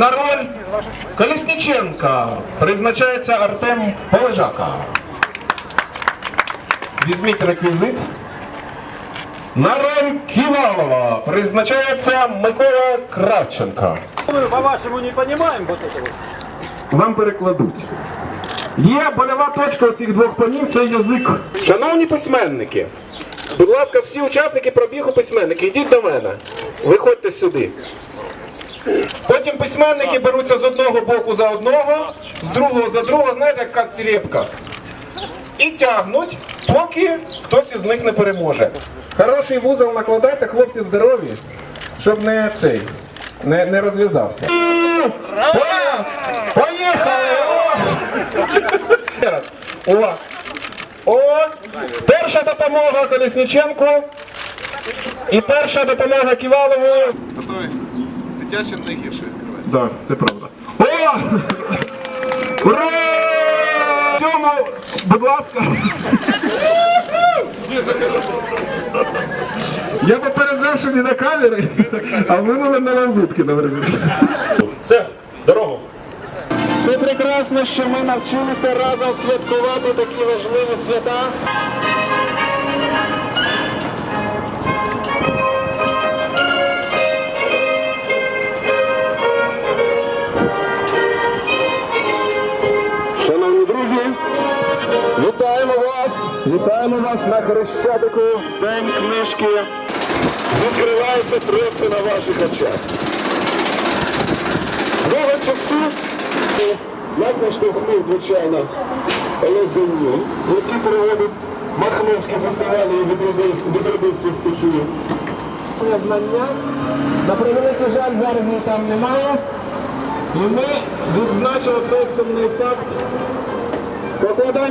на роль Колісніченка призначається Артем Полежака. Візьміть реквізит. На роль Ківалова призначається Микола Кравченка. Мы по-вашему не понимаем вот этого. Вам перекладуть. Є больова точка у цих двох панів це язик. Шановні письменники, будь ласка, всі учасники пробігу письменники, йдіть до мене. Виходьте сюди. Потім письменники беруться з одного боку за одного, з другого за другого, знаєте, як казці репка. І тягнуть, поки хтось із них не переможе. Хороший вузол накладайте, хлопці здорові, щоб не цей, не, не розв'язався. Поїхали! О! О! Перша допомога Колісніченку. І перша допомога Ківалову. Готові? Дитяче найгірше відкриває. Так, це правда. О! Ура! Цьому, будь ласка. Я попереджав, що не на камери, а минули на лазутки на результаті. Все, дорогу. Це прекрасно, що ми навчилися разом святкувати такі важливі свята. Вітаємо вас! Вітаємо вас на Хрещатику День книжки. Відкривається просто на ваших очах. Свого часу нас наштовхнув, звичайно, Олег Денюк, який проводить Махновські фестивалі і відродив цю стихію. Знання. На превеликий жаль, зараз там немає. І ми відзначили цей сумний факт 我回答你